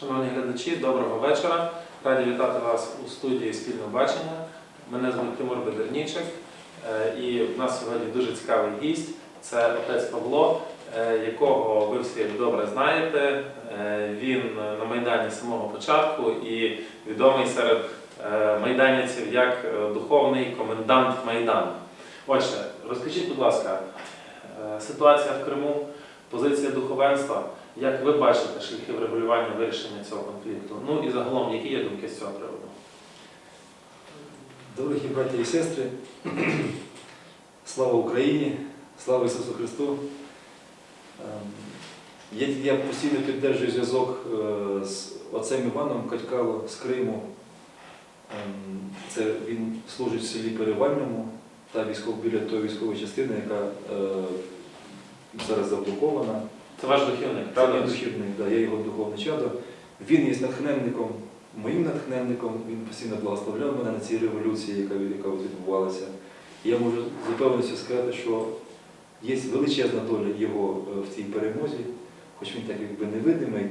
Шановні глядачі, доброго вечора. Раді вітати вас у студії Спільне бачення. Мене звуть Тимур Бедернічик, е, і в нас сьогодні дуже цікавий гість. Це отець Павло, е, якого ви всі добре знаєте. Е, Він на Майдані самого початку і відомий серед майданівців як духовний комендант Майдану. Отже, розкажіть, будь ласка, ситуація в Криму, позиція духовенства. Як ви бачите шляхи врегулювання вирішення цього конфлікту? Ну і загалом, які є думки з цього приводу? Дорогі браті і сестри, слава Україні, слава Ісусу Христу. Ем, Я, я постійно піддержую зв'язок е, з отцем Іваном Катькало з Криму. Ем, Це він служить в селі Перевальному та військов, біля тої військової частини, яка е, зараз заблокована. Це ваш духівник, Це правда? мій духовник, да, я його духовне чадо. Він є натхненником, моїм натхненником, він постійно благословляв мене на цій революції, яка, яка відбувалася. І я можу з упевненістю сказати, що є величезна доля його е, в цій перемозі, хоч він так якби невидимий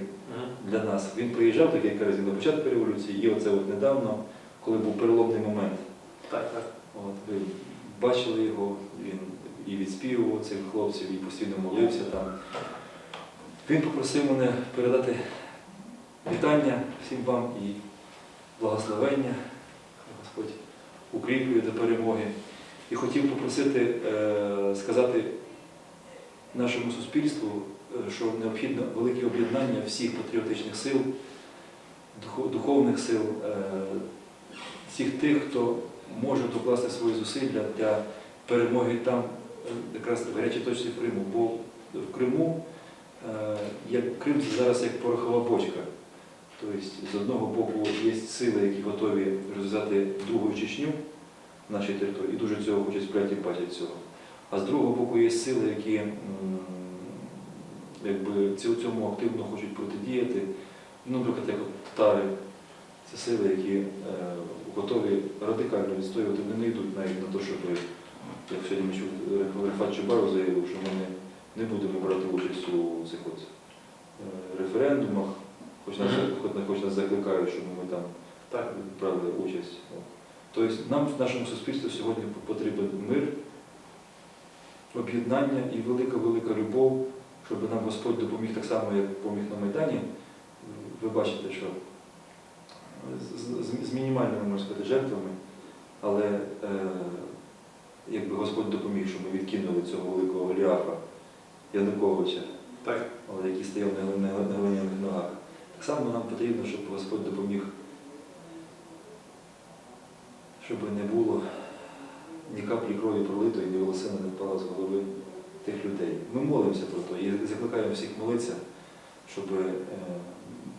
для нас. Він приїжджав декілька разів на початку революції, і оце от недавно, коли був переломний момент. Так, так. От, ви бачили його, він і відспівував цих хлопців, і постійно молився там. Він попросив мене передати вітання всім вам і благословення. Господь укріплює до перемоги. І хотів попросити е, сказати нашому суспільству, е, що необхідно велике об'єднання всіх патріотичних сил, духовних сил, е, всіх тих, хто може докласти свої зусилля для перемоги там, якраз в гарячій точці Криму. Бо в Криму як Крим це зараз як порохова бочка. Тобто, з одного боку є сили, які готові розв'язати другу Чечню в нашій території, і дуже цього хочуть сприяти і цього. А з другого боку є сили, які якби, цьому активно хочуть протидіяти. Ну, наприклад, як от татари, це сили, які е, готові радикально відстоювати, вони не йдуть навіть на те, щоб, як сьогодні ми чули, Рефат Чубаров заявив, що ми не, будемо брати участь у цих от е, референдумах, хоч нас, хоч, нас закликають, щоб ми там Так. брали участь. Тобто нам в нашому суспільстві сьогодні потрібен мир, об'єднання і велика-велика любов, щоб нам Господь допоміг так само, як допоміг на Майдані. Ви бачите, що з, з- з мінімальними, можна сказати, жертвами, але е, якби Господь допоміг, щоб ми відкинули цього великого Голіафа Януковича, Так. який стояв на глин- на глин- на глиняних ногах. Так само нам потрібно, щоб Господь допоміг, щоб не було ні каплі крові пролитої, ні волосина не впала з голови тих людей. Ми молимося про те і закликаємо всіх молитися, щоб е,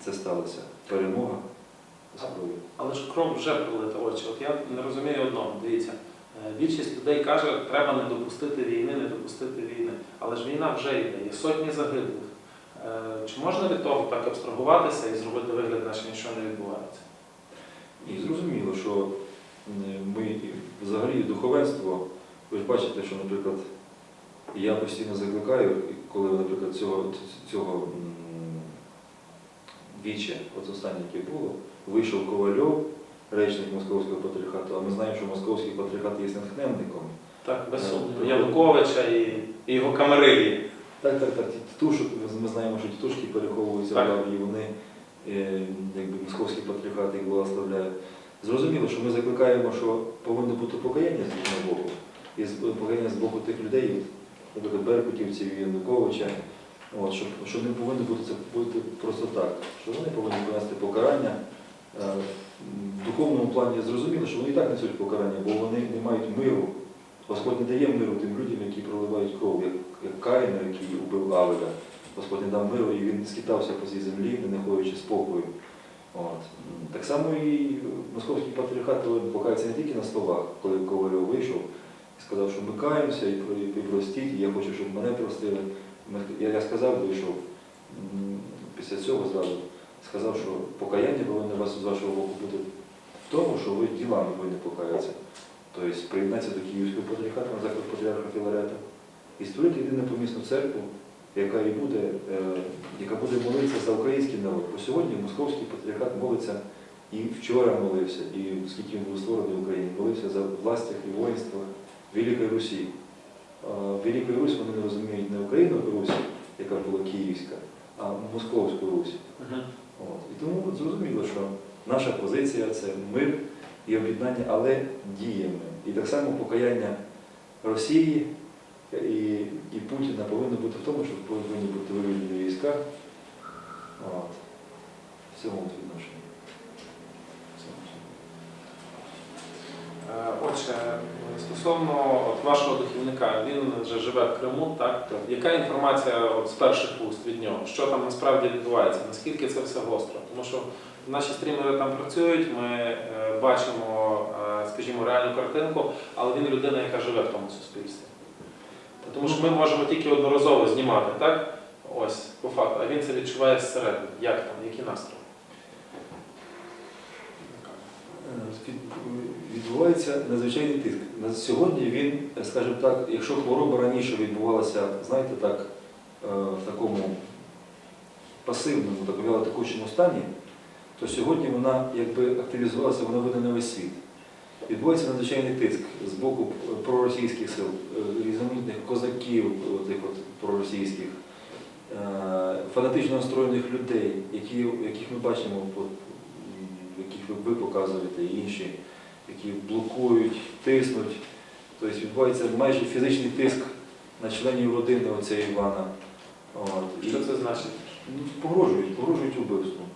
це сталося. Перемога. Але ж кров вже пролита очі. От я не розумію одного. Дивіться, більшість людей каже, треба не допустити війни, не допустити війни. Але ж війна вже йде, є сотні загиблих. Е, Чи можна від того так абстрагуватися і зробити вигляд, наче нічого не відбувається? І зрозуміло, що е, ми взагалі духовенство, ви ж бачите, що, наприклад, я постійно закликаю, коли, наприклад, цього, цього віче, от останнє, яке було, вийшов Ковальов, речник Московського патріархату, а ми знаємо, що Московський патріархат є натхненником. Так, без Е, сумніву. Януковича і, і його камерилі. Так, так, так. Ті тітушок, ми знаємо, що тітушки переховуються в лаврі, і вони, е, якби московський патріархат їх благословляє. Зрозуміло, що ми закликаємо, що повинно бути покаяння з їхнього боку, і покаяння з боку тих людей, наприклад, Беркутівців і Януковича, от, щоб, що не повинно бути це бути просто так, що вони повинні понести покарання. Е, В духовному плані зрозуміло, що вони і так несуть покарання, бо вони не мають миру. Господь не дає миру тим людям, які проливають кров, як, як Каїну, який убив Авеля. Господь не дав миру, і він скитався по цій землі, не знаходячи спокою. От. Так само і московський патріархат покається не тільки на словах, коли Ковальов вийшов і сказав, що ми каємося і, про- і простіть, і я хочу, щоб мене простили. Я, я сказав, вийшов після цього зразу, сказав, що покаяння повинно вас з вашого боку бути в тому, що ви ділами повинні покаятися. Тобто приєднатися до Київського патріархату на заклад патріарха Філарета і створити єдину помісну церкву, яка і буде, е, яка буде молитися за український народ. Бо сьогодні московський патріархат молиться і вчора молився, і скільки він був створений в Україні, молився за властях і воїнствах Великої Русі. А Велику Русь вони не розуміють не Україну Русь, яка була Київська, а Московську Русь. От. І тому зрозуміло, що наша позиція це мир і об'єднання, але діями. І так само покаяння Росії і, і Путіна повинно бути в тому, що повинні бути виведені війська от, в цьому відношенні. Е, Отже, стосовно от вашого духовника, він вже живе в Криму, так? Яка інформація от з перших уст від нього? Що там насправді відбувається? Наскільки це все гостро? Тому що наші стрімери там працюють, ми е, бачимо, е, скажімо, реальну картинку, але він людина, яка живе в тому суспільстві. Тому що ми можемо тільки одноразово знімати, так? Ось, по факту, а він це відчуває зсередини. Як там, які настрої? Від- Відбувається надзвичайний тиск. На сьогодні він, скажімо так, якщо хвороба раніше відбувалася, знаєте, так, е, в такому пасивному, так вялотекучому стані, то сьогодні вона якби активізувалася, вона видно на весь світ. Відбувається надзвичайний тиск з боку проросійських сил, е, різноманітних козаків, тих от проросійських, е, фанатично настроєних людей, які, яких ми бачимо, яких ви показуєте, і інші, які блокують, тиснуть. Тобто відбувається майже фізичний тиск на членів родини оця Івана. От. І, Що це значить? ну, погрожують, погрожують убивством.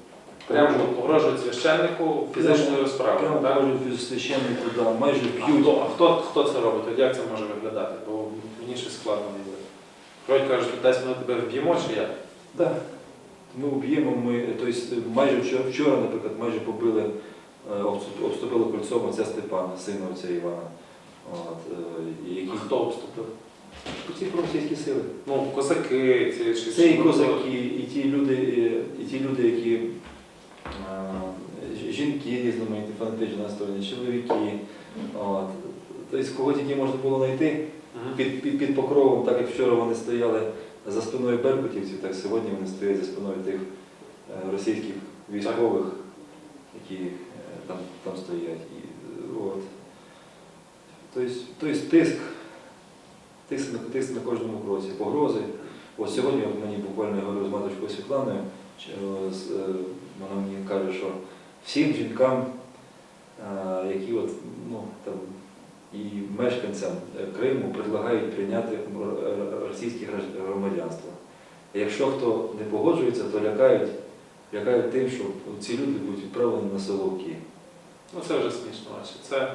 Прямо погрожують священнику фізичною розправою, Прямо так? погрожують священнику, да, майже А б'ють. хто, а хто, хто це робить? От Як це може виглядати? Бо мені щось складно не буде. Вроді кажуть, десь ми тебе вб'ємо чи як? Да. Ми уб'ємо, ми, тобто майже вчора, вчора, наприклад, майже побили, обступили кольцом отця Степана, сина отця Івана. От, е, які, Хто обступив? ці проросійські сили. Ну, козаки, ці чи Це і козаки, і ті люди, і ті люди, які е, жінки різноманітні, фанатично настроєні, чоловіки. От. Тобто, кого тільки можна було знайти під, під, під покровом, так як вчора вони стояли за спиною беркутівців, так сьогодні вони стоять за спиною тих е, російських військових, які е, там, там стоять. І, от. Тобто, тобто тиск, тиск, на- тиск на кожному кроці, погрози. Ось сьогодні мені буквально я говорю Світланою, е, з, е, вона мені каже, що всім жінкам, е, які от, ну, там, і мешканцям Криму предлагають прийняти російське громадянство. Якщо хто не погоджується, то лякають, лякають тим, що ці люди будуть відправлені на село Київ. Ну це вже смішно. наче. Це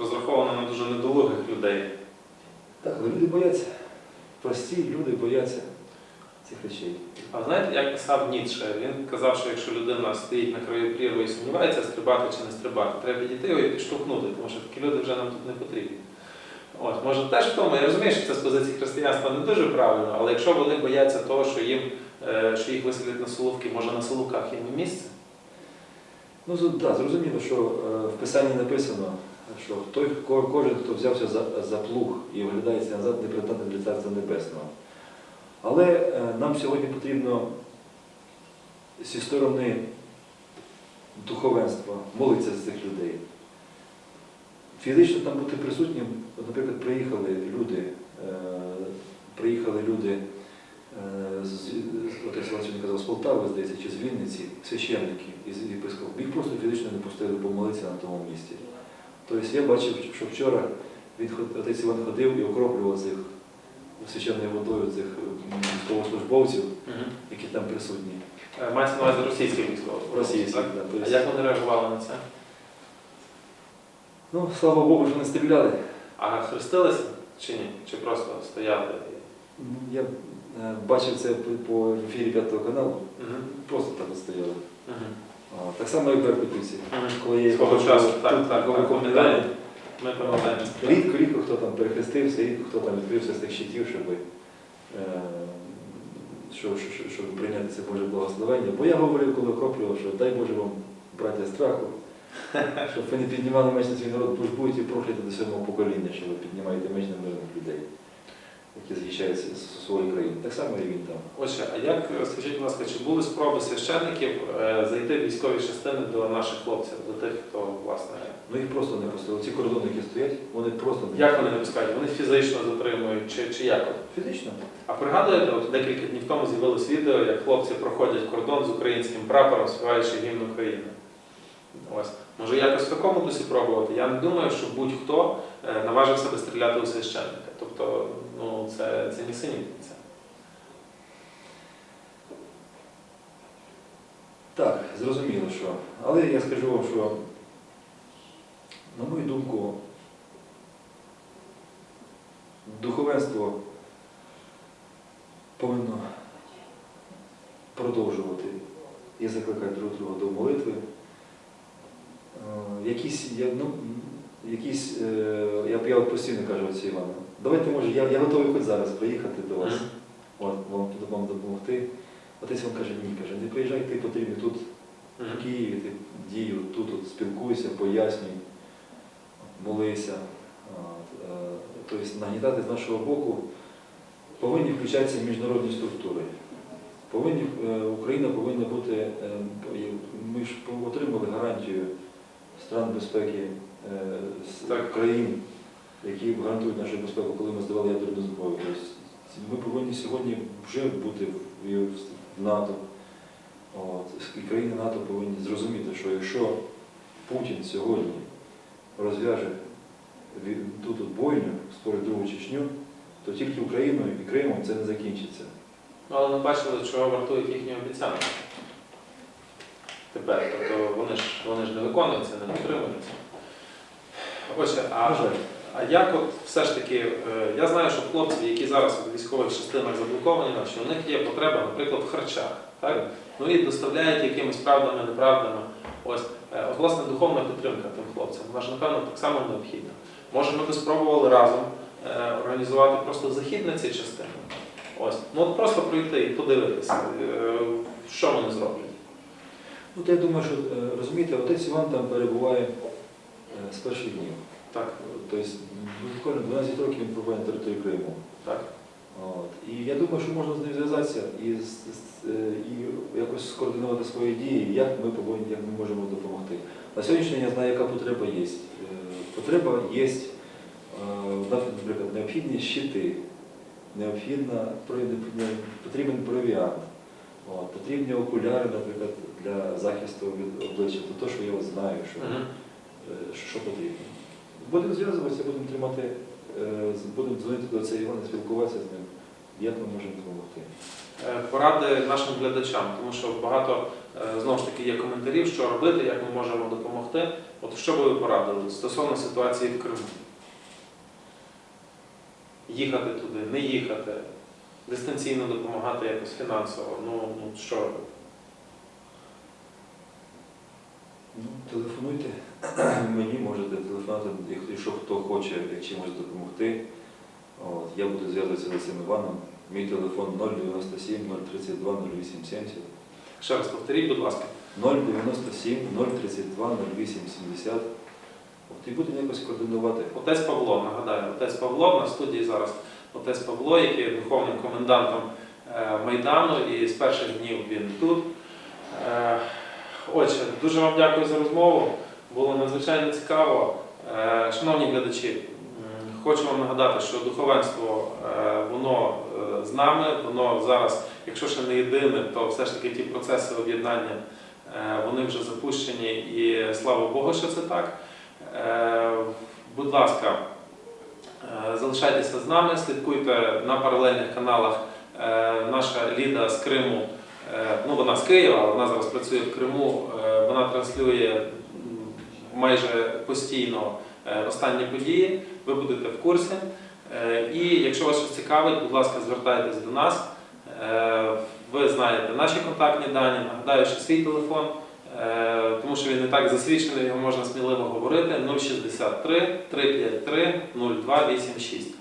розраховано на дуже недолугих людей. Так, але люди бояться. Прості люди бояться цих речей. А знаєте, як писав Ніцше, він казав, що якщо людина стоїть на краю прірви і сумнівається, стрибати чи не стрибати, треба підійти його і підштовхнути, тому що такі люди вже нам тут не потрібні. От, може теж в тому, я розумію, що це з позиції християнства не дуже правильно, але якщо вони бояться того, що їм е, що їх виселять на Соловки, може на Соловках їм і місце? Ну, да, зрозуміло, що е, в Писанні написано, що той, кожен, хто взявся за, за плуг і оглядається назад, не придатний для Царства Небесного. Але е, нам сьогодні потрібно зі сторони духовенства молитися з цих людей. Фізично там бути присутнім, наприклад, приїхали люди, е, приїхали люди е, з, з- отець Василь казав, з Полтави, здається, чи з Вінниці, священники із єпископів. Їх просто фізично не пустили помолитися на тому місці. Тобто я бачив, що вчора він, отець Іван ходив і окроплював цих священною водою цих військовослужбовців, які там присутні. Е, Мається на увазі російських військових. Російських, так? да, А як вони реагували на це? Ну, слава Богу, що не стріляли. А хрестилися чи ні? Чи просто стояли? Я бачив це по- ефірі П'ятого каналу, просто так от стояли. Мгм. А, Так само, як Беркутівці. Коли я їх Свого часу, так, тут, так, коли так. Ми пам'ятаємо. Рідко, рідко хто там перехрестився, рідко хто там відкрився з тих щитів, щоб, е, щоб, щоб, щоб прийняти це Боже благословення. Бо я говорив, коли окроплював, що дай Боже вам, браття, страху, щоб ви не піднімали меч на свій народ, бо ж будете прокляті до сьомого покоління, що ви піднімаєте меч на мирних людей. Які захищають с- свою країну. Так само і він там. Отже, а як скажіть, будь ласка, чи були спроби священників е, зайти в військові частини до наших хлопців, до тих, хто власне Ну їх просто не пустили. Ці кордони, які стоять, вони просто не як вони не пускають? Вони фізично затримують чи, чи як? от? фізично. А пригадуєте, от декілька днів тому з'явилось відео, як хлопці проходять кордон з українським прапором, співаючи гімн України. Ось. Може якось в такому дусі пробувати? Я не думаю, що будь-хто е, наважив себе стріляти у священника. Тобто, ну, це, це нісенітниця. Так, зрозуміло, що. Але я скажу вам, що, на мою думку, духовенство повинно продовжувати і закликати друг друга до молитви. Якісь, я, ну, якісь, е, я, я от постійно кажу оці Івану, давайте може, я, я готовий хоч зараз приїхати до вас, от, вам, вам допомогти. Отець вам каже, ні, каже, не приїжджай, ти потрібно тут в Києві ти дію, тут от, спілкуйся, пояснюй, молися. От, е, Тобто нагнітати з нашого боку повинні включатися міжнародні структури. Повинні, е, Україна повинна бути, е, ми ж отримали гарантію стран безпеки е, Так. країн, які гарантують нашу безпеку, коли ми здавали ядерну зброю. Тобто ми повинні сьогодні вже бути в, НАТО. От, і країни НАТО повинні зрозуміти, що якщо Путін сьогодні розв'яже тут бойню, створить другу Чечню, то тільки Україною і Кримом це не закінчиться. Але ми бачили, чого вартують їхні обіцянки. Тепер, тобто вони ж, вони ж не виконуються, не дотримуються. Отже, а, а як от все ж таки, е, я знаю, що хлопці, які зараз у військових частинах заблоковані, що у них є потреба, наприклад, в харчах. Так? Ну і доставляють якимись правдами, неправдами. Ось, е, от, власне, духовна підтримка тим хлопцям, вона ж, напевно, так само необхідна. Може, ми би спробували разом е, організувати просто захід на ці частини. Ось, ну от просто прийти і подивитися, що вони зроблять. Ну, то я думаю, що е, розумієте, отець Іван там перебуває е, з перших днів. Так, Тобто, буквально 12 років він пробуває на території Криму. так. От. І я думаю, що можна з ним зв'язатися і, е, і якось скоординувати свої дії, як ми повинні, як ми можемо допомогти. На сьогоднішній день я знаю, яка потреба є. Потреба є, наприклад, необхідні щити, необхідна, потрібен провіант, от, потрібні окуляри, наприклад, для захисту від обличчя. Це те, що я от знаю, що, Мгм. е, що потрібно. Будемо зв'язуватися, будемо тримати, е, будемо дзвонити до цього Івана, спілкуватися з ним, як ми можемо допомогти. Е, Поради нашим глядачам, тому що багато знову ж таки є коментарів, що робити, як ми можемо допомогти. От що би ви порадили стосовно ситуації в Криму? Їхати туди, не їхати, дистанційно допомагати якось фінансово. Ну, ну що робити? Ну, телефонуйте мені, можете телефонувати, якщо хто хоче як чимось допомогти. От, я буду зв'язуватися з цим Іваном. Мій телефон 097 032 0870. Ще раз повторіть, будь ласка. 097 032 0870. От, і будемо якось координувати. Отець Павло, нагадаю, отець Павло на студії зараз. Отець Павло, який є духовним комендантом е, Майдану, і з перших днів він тут. Е, Отже, дуже вам дякую за розмову. Було надзвичайно цікаво. Е, Шановні глядачі, хочу вам нагадати, що духовенство воно з нами, воно зараз, якщо ще не єдине, то все ж таки ті процеси об'єднання вони вже запущені, і слава Богу, що це так. Будь ласка, залишайтеся з нами, слідкуйте на паралельних каналах. Е, Наша Ліда з Криму, е, ну вона з Києва, вона зараз працює в Криму. Е, Вона транслює майже постійно е, останні події. Ви будете в курсі. Е, І якщо вас щось цікавить, будь ласка, звертайтесь до нас. Е, Ви знаєте наші контактні дані. Нагадаю, що свій телефон Е, що він не так засвідчений, його можна сміливо говорити 063 353 0286.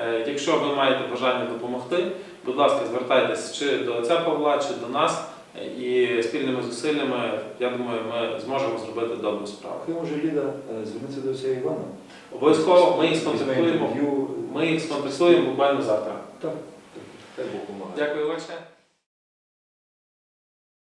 Е, Якщо ви маєте бажання допомогти, будь ласка, звертайтесь чи до отця Павла, чи до нас. Е, І спільними зусиллями, я думаю, ми зможемо зробити добру справу. А може Ліда е, звернутися до цього Івана? Обов'язково ми їх сконтактуємо. Ми їх сконтактуємо буквально завтра. Так, так, Бог помагає. Дякую, Олеже.